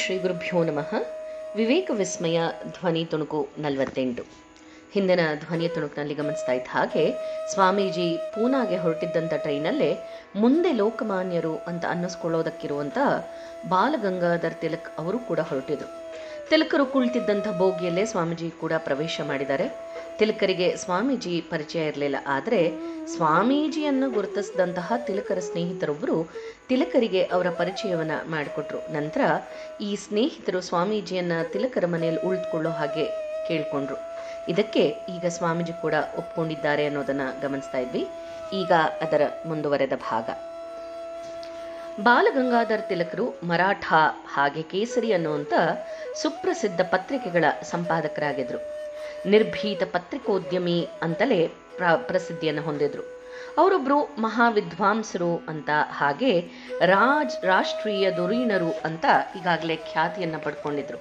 ಶ್ರೀ ಗುರುಭ್ಯೋ ನಮಃ. ವಿವೇಕ ವಿಸ್ಮಯ, ಧ್ವನಿ ತುಣುಕು ನಲವತ್ತೆಂಟು. ಹಿಂದಿನ ಧ್ವನಿ ತುಣುಕಿನಲ್ಲಿ ಗಮನಿಸ್ತಾ ಇದ್ದ ಹಾಗೆ, ಸ್ವಾಮೀಜಿ ಪೂನಾಗೆ ಹೊರಟಿದ್ದಂಥ ಟ್ರೈನಲ್ಲೇ ಮುಂದೆ ಲೋಕಮಾನ್ಯರು ಅಂತ ಅನ್ನಿಸ್ಕೊಳ್ಳೋದಕ್ಕಿರುವಂಥ ಬಾಲಗಂಗಾಧರ್ ತಿಲಕ್ ಅವರು ಕೂಡ ಹೊರಟಿದ್ರು. ತಿಲಕರು ಕುಳಿತಿದ್ದಂಥ ಬೋಗಿಯಲ್ಲೇ ಸ್ವಾಮೀಜಿ ಕೂಡ ಪ್ರವೇಶ ಮಾಡಿದ್ದಾರೆ. ತಿಲಕರಿಗೆ ಸ್ವಾಮೀಜಿ ಪರಿಚಯ ಇರಲಿಲ್ಲ, ಆದರೆ ಸ್ವಾಮೀಜಿಯನ್ನು ಗುರುತಿಸಿದಂತಹ ತಿಲಕರ ಸ್ನೇಹಿತರೊಬ್ಬರು ತಿಲಕರಿಗೆ ಅವರ ಪರಿಚಯವನ್ನ ಮಾಡಿಕೊಟ್ರು. ನಂತರ ಈ ಸ್ನೇಹಿತರು ಸ್ವಾಮೀಜಿಯನ್ನ ತಿಲಕರ ಮನೆಯಲ್ಲಿ ಉಳಿದುಕೊಳ್ಳೋ ಹಾಗೆ ಕೇಳ್ಕೊಂಡ್ರು. ಇದಕ್ಕೆ ಈಗ ಸ್ವಾಮೀಜಿ ಕೂಡ ಒಪ್ಕೊಂಡಿದ್ದಾರೆ ಅನ್ನೋದನ್ನ ಗಮನಿಸ್ತಾ ಇದ್ವಿ. ಈಗ ಅದರ ಮುಂದುವರೆದ ಭಾಗ. ಬಾಲಗಂಗಾಧರ್ ತಿಲಕರು ಮರಾಠ ಹಾಗೆ ಕೇಸರಿ ಅನ್ನುವಂಥ ಸುಪ್ರಸಿದ್ಧ ಪತ್ರಿಕೆಗಳ ಸಂಪಾದಕರಾಗಿದ್ರು. ನಿರ್ಭೀತ ಪತ್ರಿಕೋದ್ಯಮಿ ಅಂತಲೇ ಪ್ರ ಪ್ರಸಿದ್ಧಿಯನ್ನು ಹೊಂದಿದ್ರು. ಅವರೊಬ್ಬರು ಮಹಾವಿದ್ವಾಂಸರು ಅಂತ ಹಾಗೆ ರಾಜ್, ರಾಷ್ಟ್ರೀಯ ಧುರೀಣರು ಅಂತ ಈಗಾಗಲೇ ಖ್ಯಾತಿಯನ್ನು ಪಡ್ಕೊಂಡಿದ್ರು.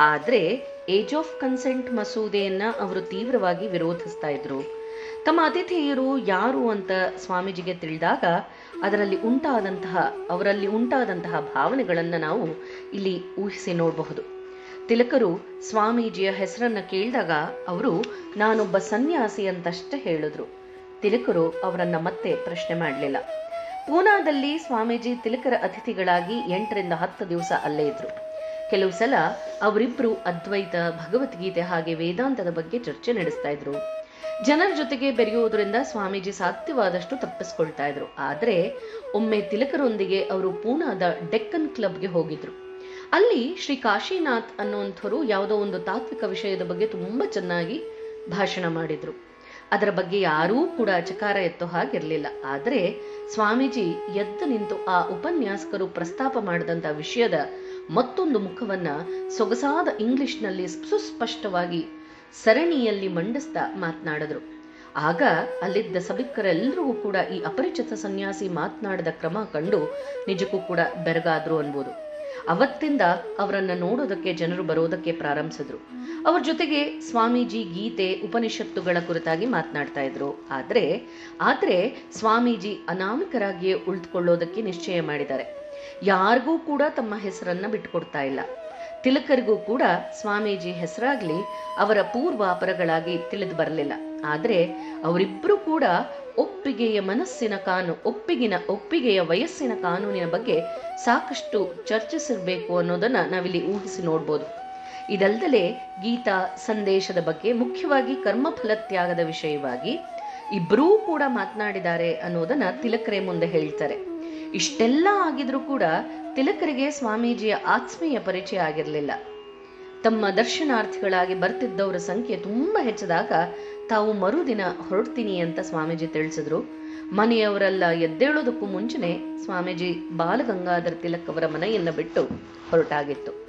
ಆದರೆ ಏಜ್ ಆಫ್ ಕನ್ಸೆಂಟ್ ಮಸೂದೆಯನ್ನ ಅವರು ತೀವ್ರವಾಗಿ ವಿರೋಧಿಸ್ತಾ ಇದ್ರು. ತಮ್ಮ ಅತಿಥಿಯರು ಯಾರು ಅಂತ ಸ್ವಾಮೀಜಿಗೆ ತಿಳಿದಾಗ ಅದರಲ್ಲಿ ಉಂಟಾದಂತಹ, ಅವರಲ್ಲಿ ಉಂಟಾದಂತಹ ಭಾವನೆಗಳನ್ನು ನಾವು ಇಲ್ಲಿ ಊಹಿಸಿ ನೋಡಬಹುದು. ತಿಲಕರು ಸ್ವಾಮೀಜಿಯ ಹೆಸರನ್ನ ಕೇಳಿದಾಗ ಅವರು, ನಾನೊಬ್ಬ ಸನ್ಯಾಸಿ ಅಂತಷ್ಟೇ ಹೇಳಿದ್ರು. ತಿಲಕರು ಅವರನ್ನ ಮತ್ತೆ ಪ್ರಶ್ನೆ ಮಾಡಲಿಲ್ಲ. ಪೂನಾದಲ್ಲಿ ಸ್ವಾಮೀಜಿ ತಿಲಕರ ಅತಿಥಿಗಳಾಗಿ ಎಂಟರಿಂದ ಹತ್ತು ದಿವಸ ಅಲ್ಲೇ ಇದ್ರು. ಕೆಲವು ಸಲ ಅವರಿಬ್ರು ಅದ್ವೈತ ಭಗವದ್ಗೀತೆ ಹಾಗೆ ವೇದಾಂತದ ಬಗ್ಗೆ ಚರ್ಚೆ ನಡೆಸ್ತಾ ಇದ್ರು. ಜನರ ಜೊತೆಗೆ ಬೆರೆಯುವುದರಿಂದ ಸ್ವಾಮೀಜಿ ಸಾಧ್ಯವಾದಷ್ಟು ತಪ್ಪಿಸ್ಕೊಳ್ತಾ ಇದ್ರು. ಆದ್ರೆ ಒಮ್ಮೆ ತಿಲಕರೊಂದಿಗೆ ಅವರು ಪೂನಾದ ಡೆಕ್ಕನ್ ಕ್ಲಬ್ಗೆ ಹೋಗಿದ್ರು. ಅಲ್ಲಿ ಶ್ರೀ ಕಾಶಿನಾಥ್ ಅನ್ನುವಂಥವರು ಯಾವುದೋ ಒಂದು ತಾತ್ವಿಕ ವಿಷಯದ ಬಗ್ಗೆ ತುಂಬ ಚೆನ್ನಾಗಿ ಭಾಷಣ ಮಾಡಿದ್ರು. ಅದರ ಬಗ್ಗೆ ಯಾರೂ ಕೂಡ ಚಕಾರ ಎತ್ತೋ ಹಾಗಿರಲಿಲ್ಲ. ಆದರೆ ಸ್ವಾಮೀಜಿ ಎದ್ದು ನಿಂತು ಆ ಉಪನ್ಯಾಸಕರು ಪ್ರಸ್ತಾಪ ಮಾಡಿದಂಥ ವಿಷಯದ ಮತ್ತೊಂದು ಮುಖವನ್ನ ಸೊಗಸಾದ ಇಂಗ್ಲಿಷ್ನಲ್ಲಿ ಸುಸ್ಪಷ್ಟವಾಗಿ ಸರಣಿಯಲ್ಲಿ ಮಂಡಿಸ್ತಾ ಮಾತನಾಡಿದ್ರು. ಆಗ ಅಲ್ಲಿದ್ದ ಸಭಿಕರೆಲ್ಲರಿಗೂ ಕೂಡ ಈ ಅಪರಿಚಿತ ಸನ್ಯಾಸಿ ಮಾತನಾಡಿದ ಕ್ರಮ ಕಂಡು ನಿಜಕ್ಕೂ ಕೂಡ ಬೆರಗಾದ್ರು ಅನ್ಬೋದು. ಅವತ್ತಿಂದ ಅವರನ್ನ ನೋಡೋದಕ್ಕೆ ಜನರು ಬರೋದಕ್ಕೆ ಪ್ರಾರಂಭಿಸಿದ್ರು. ಅವ್ರ ಜೊತೆಗೆ ಸ್ವಾಮೀಜಿ ಗೀತೆ, ಉಪನಿಷತ್ತುಗಳ ಕುರಿತಾಗಿ ಮಾತನಾಡ್ತಾ ಇದ್ರು. ಆದ್ರೆ ಆದ್ರೆ ಸ್ವಾಮೀಜಿ ಅನಾಮಿಕರಾಗಿಯೇ ಉಳಿದುಕೊಳ್ಳೋದಕ್ಕೆ ನಿಶ್ಚಯ ಮಾಡಿದ್ದಾರೆ. ಯಾರಿಗೂ ಕೂಡ ತಮ್ಮ ಹೆಸರನ್ನ ಬಿಟ್ಟುಕೊಡ್ತಾ ಇಲ್ಲ. ತಿಲಕರಿಗೂ ಕೂಡ ಸ್ವಾಮೀಜಿ ಹೆಸರಾಗ್ಲಿ ಅವರ ಪೂರ್ವಾಪರಗಳಾಗಿ ತಿಳಿದು ಬರಲಿಲ್ಲ. ಆದರೆ ಅವರಿಬ್ಬರು ಕೂಡ ಒಪ್ಪಿಗೆಯ ಮನಸ್ಸಿನ ಕಾನು, ಒಪ್ಪಿಗಿನ, ಒಪ್ಪಿಗೆಯ ವಯಸ್ಸಿನ ಕಾನೂನಿನ ಬಗ್ಗೆ ಸಾಕಷ್ಟು ಚರ್ಚಿಸಿರ್ಬೇಕು ಅನ್ನೋದನ್ನ ನಾವಿಲ್ಲಿ ಊಹಿಸಿ ನೋಡ್ಬೋದು. ಇದಲ್ದಲೆ ಗೀತಾ ಸಂದೇಶದ ಬಗ್ಗೆ ಮುಖ್ಯವಾಗಿ ಕರ್ಮಫಲ ತ್ಯಾಗದ ವಿಷಯವಾಗಿ ಇಬ್ಬರೂ ಕೂಡ ಮಾತನಾಡಿದ್ದಾರೆ ಅನ್ನೋದನ್ನ ತಿಲಕರೆ ಮುಂದೆ ಹೇಳ್ತಾರೆ. ಇಷ್ಟೆಲ್ಲ ಆಗಿದ್ರೂ ಕೂಡ ತಿಲಕರಿಗೆ ಸ್ವಾಮೀಜಿಯ ಆತ್ಮೀಯ ಪರಿಚಯ ಆಗಿರಲಿಲ್ಲ. ತಮ್ಮ ದರ್ಶನಾರ್ಥಿಗಳಾಗಿ ಬರ್ತಿದ್ದವರ ಸಂಖ್ಯೆ ತುಂಬಾ ಹೆಚ್ಚಿದಾಗ ತಾವು ಮರುದಿನ ಹೊರಡ್ತೀನಿ ಅಂತ ಸ್ವಾಮೀಜಿ ತಿಳಿಸಿದ್ರು. ಮನೆಯವರೆಲ್ಲ ಎದ್ದೇಳೋದಕ್ಕೂ ಮುಂಚೆನೆ ಸ್ವಾಮೀಜಿ ಬಾಲಗಂಗಾಧರ ತಿಲಕ್ ಅವರ ಮನೆಯನ್ನ ಬಿಟ್ಟು ಹೊರಟಾಗಿತ್ತು.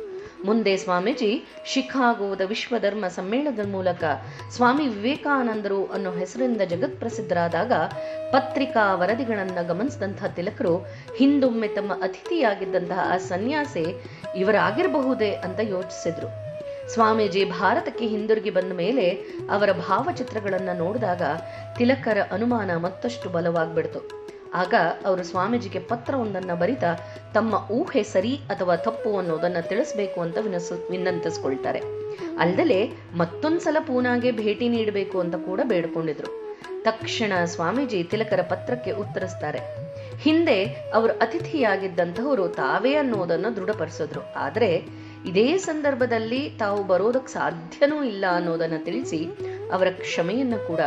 ಮುಂದೆ ಸ್ವಾಮೀಜಿ ಶಿಕಾಗೋದ ವಿಶ್ವಧರ್ಮ ಸಮ್ಮೇಳನದ ಮೂಲಕ ಸ್ವಾಮಿ ವಿವೇಕಾನಂದರು ಅನ್ನೋ ಹೆಸರಿಂದ ಜಗತ್ ಪ್ರಸಿದ್ಧರಾದಾಗ ಪತ್ರಿಕಾ ವರದಿಗಳನ್ನ ಗಮನಿಸಿದಂತಹ ತಿಲಕರು ಹಿಂದೊಮ್ಮೆ ತಮ್ಮ ಅತಿಥಿಯಾಗಿದ್ದಂತಹ ಆ ಸನ್ಯಾಸಿ ಇವರಾಗಿರಬಹುದೇ ಅಂತ ಯೋಚಿಸಿದ್ರು. ಸ್ವಾಮೀಜಿ ಭಾರತಕ್ಕೆ ಹಿಂದಿರುಗಿ ಬಂದ ಮೇಲೆ ಅವರ ಭಾವಚಿತ್ರಗಳನ್ನ ನೋಡಿದಾಗ ತಿಲಕರ ಅನುಮಾನ ಮತ್ತಷ್ಟು ಬಲವಾಗ್ಬಿಡ್ತು. ಆಗ ಅವರು ಸ್ವಾಮೀಜಿಗೆ ಪತ್ರವೊಂದನ್ನ ಬರಿತಾ, ತಮ್ಮ ಊಹೆ ಸರಿ ಅಥವಾ ತಪ್ಪು ಅನ್ನೋದನ್ನ ತಿಳಿಸ್ಬೇಕು ಅಂತ ವಿನಸು, ವಿನಂತಿಸ್ಕೊಳ್ತಾರೆ. ಅಲ್ದಲೆ ಮತ್ತೊಂದ್ಸಲ ಪೂನಾಗೆ ಭೇಟಿ ನೀಡಬೇಕು ಅಂತ ಕೂಡ ಬೇಡ್ಕೊಂಡಿದ್ರು. ತಕ್ಷಣ ಸ್ವಾಮೀಜಿ ತಿಲಕರ ಪತ್ರಕ್ಕೆ ಉತ್ತರಿಸ್ತಾರೆ. ಹಿಂದೆ ಅವರು ಅತಿಥಿಯಾಗಿದ್ದಂಥವರು ತಾವೇ ಅನ್ನೋದನ್ನ ದೃಢಪಡಿಸಿದ್ರು ಆದ್ರೆ ಇದೇ ಸಂದರ್ಭದಲ್ಲಿ ತಾವು ಬರೋದಕ್ಕೆ ಸಾಧ್ಯನೂ ಇಲ್ಲ ಅನ್ನೋದನ್ನ ತಿಳಿಸಿ ಅವರ ಕ್ಷಮೆಯನ್ನು ಕೂಡ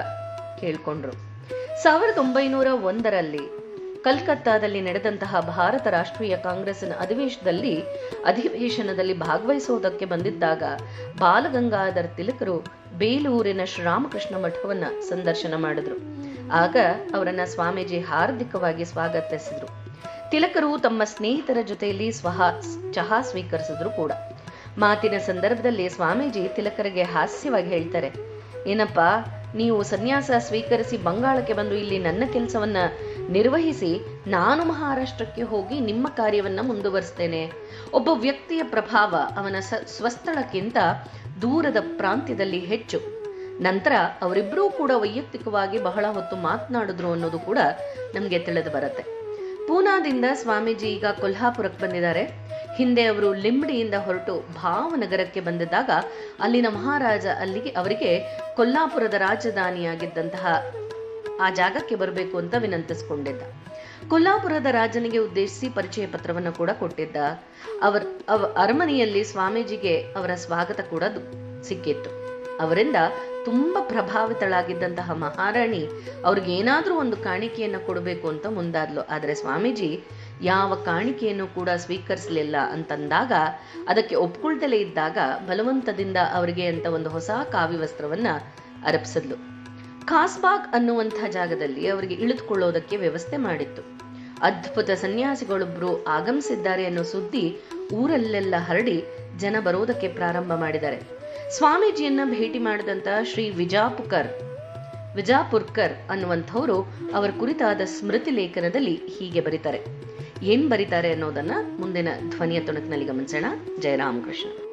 ಕೇಳ್ಕೊಂಡ್ರು. ಸಾವಿರದ ಒಂಬೈನೂರ ಒಂದರಲ್ಲಿ ಕಲ್ಕತ್ತಾದಲ್ಲಿ ನಡೆದಂತಹ ಭಾರತ ರಾಷ್ಟ್ರೀಯ ಕಾಂಗ್ರೆಸ್ನ ಅಧಿವೇಶನದಲ್ಲಿ ಅಧಿವೇಶನದಲ್ಲಿ ಭಾಗವಹಿಸುವುದಕ್ಕೆ ಬಂದಿದ್ದಾಗ ಬಾಲಗಂಗಾಧರ್ ತಿಲಕರು ಬೇಲೂರಿನ ಶ್ರೀರಾಮಕೃಷ್ಣ ಮಠವನ್ನ ಸಂದರ್ಶನ ಮಾಡಿದ್ರು. ಆಗ ಅವರನ್ನ ಸ್ವಾಮೀಜಿ ಹಾರ್ದಿಕವಾಗಿ ಸ್ವಾಗತಿಸಿದ್ರು. ತಿಲಕರು ತಮ್ಮ ಸ್ನೇಹಿತರ ಜೊತೆಯಲ್ಲಿ ಸ್ವಹ ಚಹಾ ಸ್ವೀಕರಿಸಿದ್ರು ಕೂಡ. ಮಾತಿನ ಸಂದರ್ಭದಲ್ಲಿ ಸ್ವಾಮೀಜಿ ತಿಲಕರಿಗೆ ಹಾಸ್ಯವಾಗಿ ಹೇಳ್ತಾರೆ, ಏನಪ್ಪ, ನೀವು ಸನ್ಯಾಸ ಸ್ವೀಕರಿಸಿ ಬಂಗಾಳಕ್ಕೆ ಬಂದು ಇಲ್ಲಿ ನನ್ನ ಕೆಲಸವನ್ನ ನಿರ್ವಹಿಸಿ ನಾನು ಮಹಾರಾಷ್ಟ್ರಕ್ಕೆ ಹೋಗಿ ನಿಮ್ಮ ಕಾರ್ಯವನ್ನ ಮುಂದುವರಿಸ್ತೇನೆ. ಒಬ್ಬ ವ್ಯಕ್ತಿಯ ಪ್ರಭಾವ ಅವನ ಸ್ವಸ್ಥಳಕ್ಕಿಂತ ದೂರದ ಪ್ರಾಂತ್ಯದಲ್ಲಿ ಹೆಚ್ಚು. ನಂತರ ಅವರಿಬ್ಬರೂ ಕೂಡ ವೈಯಕ್ತಿಕವಾಗಿ ಬಹಳ ಹೊತ್ತು ಮಾತನಾಡಿದ್ರು ಅನ್ನೋದು ಕೂಡ ನಮಗೆ ತಿಳಿದು ಬರುತ್ತೆ. ಪೂನಾದಿಂದ ಸ್ವಾಮೀಜಿ ಈಗ ಕೊಲ್ಹಾಪುರಕ್ಕೆ ಬಂದಿದ್ದಾರೆ. ಹಿಂದೆ ಅವರು ಲಿಂಬಡಿಯಿಂದ ಹೊರಟು ಭಾವನಗರಕ್ಕೆ ಬಂದಿದ್ದಾಗ ಅಲ್ಲಿನ ಮಹಾರಾಜ ಅಲ್ಲಿಗೆ ಅವರಿಗೆ ಕೊಲ್ಲಾಪುರದ ರಾಜಧಾನಿಯಾಗಿದ್ದಂತಹ ಆ ಜಾಗಕ್ಕೆ ಬರಬೇಕು ಅಂತ ವಿನಂತಿಸಿಕೊಂಡಿದ್ದ. ಕೊಲ್ಲಾಪುರದ ರಾಜನಿಗೆ ಉದ್ದೇಶಿಸಿ ಪರಿಚಯ ಪತ್ರವನ್ನು ಕೂಡ ಕೊಟ್ಟಿದ್ದ. ಅವರ, ಅವ, ಅರಮನೆಯಲ್ಲಿ ಸ್ವಾಮೀಜಿಗೆ ಅವರ ಸ್ವಾಗತ ಕೂಡ ಸಿಕ್ಕಿತ್ತು. ಅವರಿಂದ ತುಂಬಾ ಪ್ರಭಾವಿತಳಾಗಿದ್ದಂತಹ ಮಹಾರಾಣಿ ಅವ್ರಿಗೆ ಏನಾದ್ರೂ ಒಂದು ಕಾಣಿಕೆಯನ್ನ ಕೊಡಬೇಕು ಅಂತ ಮುಂದಾದ್ಲು. ಆದ್ರೆ ಸ್ವಾಮೀಜಿ ಯಾವ ಕಾಣಿಕೆಯನ್ನು ಕೂಡ ಸ್ವೀಕರಿಸಲಿಲ್ಲ ಅಂತಂದಾಗ, ಅದಕ್ಕೆ ಒಪ್ಕೊಳ್ತಲೇ ಇದ್ದಾಗ ಬಲವಂತದಿಂದ ಅವರಿಗೆ ಅಂತ ಒಂದು ಹೊಸ ಕಾವ್ಯ ವಸ್ತ್ರವನ್ನ ಅರಪಿಸಿದ್ಲು. ಖಾಸ್ಬಾಗ್ ಅನ್ನುವಂಥ ಜಾಗದಲ್ಲಿ ಅವರಿಗೆ ಇಳಿದುಕೊಳ್ಳೋದಕ್ಕೆ ವ್ಯವಸ್ಥೆ ಮಾಡಿತ್ತು. ಅದ್ಭುತ ಸನ್ಯಾಸಿಗಳೊಬ್ಬರು ಆಗಮಿಸಿದ್ದಾರೆ ಅನ್ನೋ ಸುದ್ದಿ ಊರಲ್ಲೆಲ್ಲ ಹರಡಿ ಜನ ಬರೋದಕ್ಕೆ ಪ್ರಾರಂಭ ಮಾಡಿದ್ದಾರೆ. ಸ್ವಾಮೀಜಿಯನ್ನ ಭೇಟಿ ಮಾಡಿದಂತ ಶ್ರೀ ವಿಜಾಪುಕರ್ ವಿಜಾಪುರ್ಕರ್ ಅನ್ನುವಂಥವರು ಅವರ ಕುರಿತಾದ ಸ್ಮೃತಿ ಲೇಖನದಲ್ಲಿ ಹೀಗೆ ಬರೀತಾರೆ. ಏನ್ ಬರೀತಾರೆ ಅನ್ನೋದನ್ನ ಮುಂದಿನ ಧ್ವನಿಯ ತುಣುಕಿನಲ್ಲಿ ಗಮನಿಸೋಣ. ಜಯರಾಮಕೃಷ್ಣ.